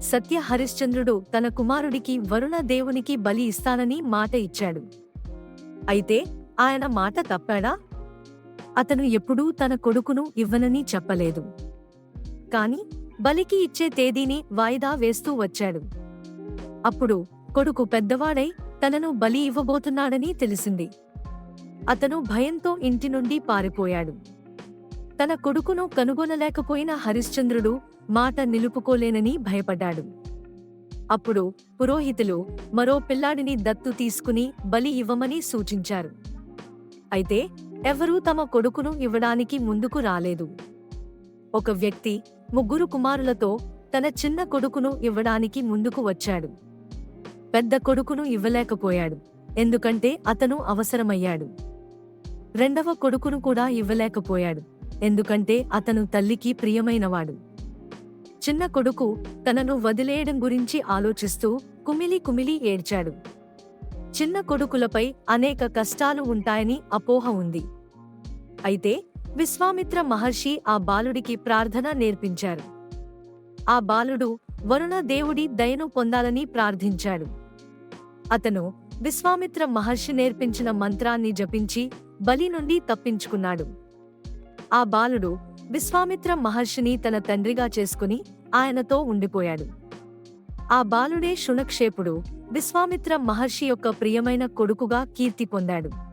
సత్య హరిశ్చంద్రుడు తన కుమారుడికి వరుణ దేవునికి బలి ఇస్తానని మాట ఇచ్చాడు. అయితే ఆయన మాట తప్పాడా? అతను ఎప్పుడూ తన కొడుకును ఇవ్వనని చెప్పలేదు. కాని బలికి ఇచ్చే తేదీని వాయిదా వేస్తూ వచ్చాడు. అప్పుడు కొడుకు పెద్దవాడై తనను బలి ఇవ్వబోతున్నాడని తెలిసింది. అతను భయంతో ఇంటి నుండి పారిపోయాడు. తన కొడుకును కనుగొనలేకపోయిన హరిశ్చంద్రుడు మాట నిలుపుకోలేనని భయపడ్డాడు. అప్పుడు పురోహితులు మరో పిల్లాడిని దత్తు తీసుకుని బలి ఇవ్వమని సూచించారు. అయితే ఎవరూ తమ కొడుకును ఇవ్వడానికి ముందుకు రాలేదు. ఒక వ్యక్తి ముగ్గురు కుమారులతో తన చిన్న కొడుకును ఇవ్వడానికి ముందుకు వచ్చాడు. పెద్ద కొడుకును ఇవ్వలేకపోయాడు. ఎందుకంటే అతను అవసరమయ్యాడు. రెండవ కొడుకును కూడా ఇవ్వలేకపోయాడు. ఎందుకంటే అతను తల్లికి ప్రియమైనవాడు. చిన్న కొడుకు తనను వదిలేయడం గురించి ఆలోచిస్తూ కుమిలి కుమిలి ఏడ్చాడు. చిన్న కొడుకులపై అనేక కష్టాలు ఉంటాయని అపోహ ఉంది. అయితే విశ్వామిత్ర మహర్షి ఆ బాలుడికి ప్రార్థన నేర్పించారు. ఆ బాలుడు వరుణ దేవుడి దయను పొందాలని ప్రార్థించాడు. అతను విశ్వామిత్ర మహర్షి నేర్పించిన మంత్రాన్ని జపించి బలి నుండి తప్పించుకున్నాడు. ఆ బాలుడు విశ్వామిత్ర మహర్షిని తన తండ్రిగా చేసుకుని ఆయనతో ఉండిపోయాడు. ఆ బాలుడే శునక్షేపుడు విశ్వామిత్ర మహర్షి యొక్క ప్రియమైన కొడుకుగా కీర్తి పొందాడు.